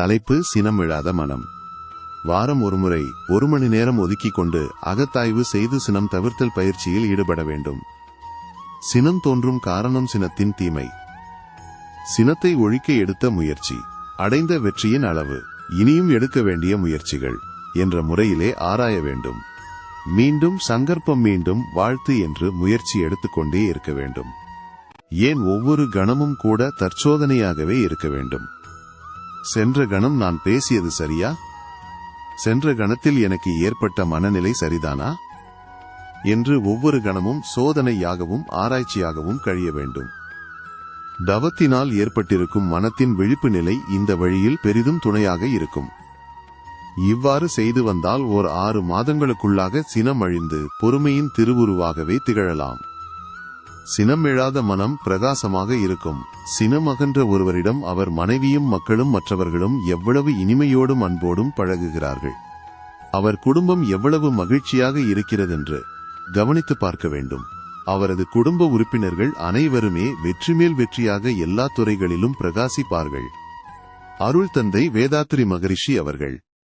தலைப்பு சினமிழாத மனம். வாரம் ஒருமுறை ஒரு மணி நேரம் ஒதுக்கிக் கொண்டு அகத்தாய்வு செய்து சினம் தவிர்த்தல் பயிற்சியில் ஈடுபட வேண்டும். சினம் தோன்றும் காரணம் சினத்தின் தீமை. சினத்தை ஒழிக்க எடுத்த முயற்சி அடைந்த வெற்றியின் அளவு இனியும் எடுக்க வேண்டிய முயற்சிகள் என்ற முறையிலே ஆராய வேண்டும். மீண்டும் சங்கற்பம் மீண்டும் வாழ்த்து என்று முயற்சி எடுத்துக்கொண்டே இருக்க வேண்டும். ஏன் ஒவ்வொரு கணமும் கூட தற்சோதனையாகவே இருக்க வேண்டும்? சென்ற கணம் நான் பேசியது சரியா? சென்ற கணத்தில் எனக்கு ஏற்பட்ட மனநிலை சரிதானா? என்று ஒவ்வொரு கணமும் சோதனையாகவும் ஆராய்ச்சியாகவும் கழிய வேண்டும். தவத்தினால் ஏற்பட்டிருக்கும் மனத்தின் விழிப்பு நிலை இந்த வழியில் பெரிதும் துணையாக இருக்கும். இவ்வாறு செய்து வந்தால் ஓர் ஆறு மாதங்களுக்குள்ளாக சினம் அழிந்து பொறுமையின் திருவுருவாகவே திகழலாம். சினம் எழாத மனம் பிரகாசமாக இருக்கும். சினமகன்ற ஒருவரிடம் அவர் மனைவியும் மக்களும் மற்றவர்களும் எவ்வளவு இனிமையோடும் அன்போடும் பழகுகிறார்கள். அவர் குடும்பம் எவ்வளவு மகிழ்ச்சியாக இருக்கிறதென்று கவனித்து பார்க்க வேண்டும். அவரது குடும்ப உறுப்பினர்கள் அனைவருமே வெற்றிமேல் வெற்றியாக எல்லா துறைகளிலும் பிரகாசிப்பார்கள். அருள் தந்தை வேதாத்ரி மகரிஷி அவர்கள்.